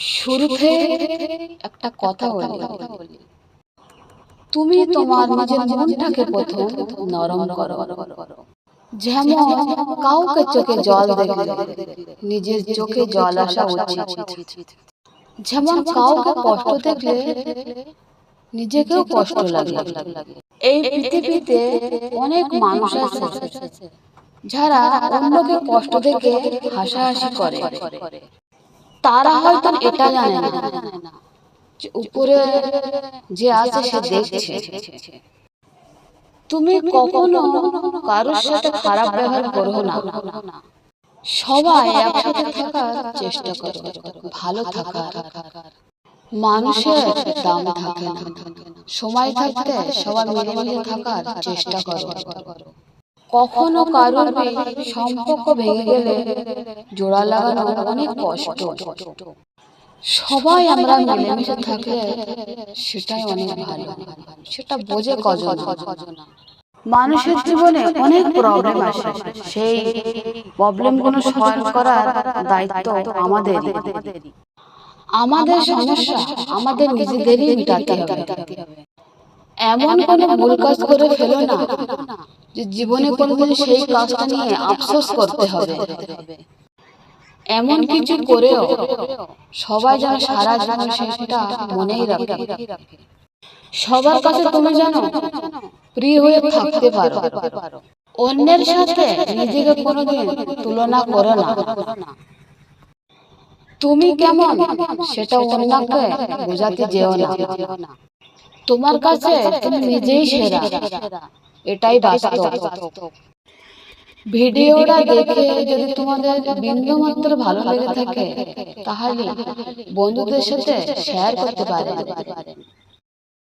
শুরুতে একটা কথা বলি। তুমি তোমার নিজের মনটাকে প্রথম নরম করো। যেমন কাউকে চোখে জল দেখলে নিজের চোখে জল আসা উচিত। যেমন কাউকে কষ্ট দেখলে নিজেকেও কষ্ট লাগে। এই পৃথিবীতে অনেক মানুষ আছে যারা অন্যকে কষ্ট দেখে হাসাহাসি করে। তারা হয়তো এটা জানে না যে উপরে যে আছে সে দেখছে। তুমি কখনো কারোর সাথে খারাপ ব্যবহার করো না। সবাই একসাথে থাকার চেষ্টা করো। ভালো থাকার। মানুষের দাম থাকে না। সময় থাকতে সবার সবাই মিলেমিশে থাকার চেষ্টা করো। কখনো কারোর সম্পর্ক ভেঙে গেলে জোড়া লাগানো অনেক কষ্ট। সবাই আমরা মিলেমিশে থাকলে সেটাই অনেক ভালো। সেটা বোঝে কজন মানুষের জীবনে অনেক প্রবলেম আসে। সেই প্রবলেমগুলো সলভ করার দায়িত্ব আমাদের আমাদের সমস্যা আমাদের নিজেদেরই মেটাতে হবে। এমন কোনো ভুল কাজ করে ফেলো না যে জীবনে কোনোদিন সেই কাজটা নিয়ে আফসোস করতে হবে। এমন কিছু করেও সবাই যেন সারা জীবন সেটা মনেই রাখে সবার কাছে তুমি জানো প্রিয় হয়ে থাকতে পারো। অন্যের সাথে নিজেকে কোনোদিন তুলনা করো না। তুমি কেমন সেটা অন্যকে বোঝাতে যেও না। তোমার কাছে তুমি নিজেই সেরা। এটাই বাস্তব। ভিডিওটা দেখে যদি তোমাদের বিন্দু মাত্র ভালো লেগে থাকে তাহলে বন্ধুদের সাথে শেয়ার করতে পারেন।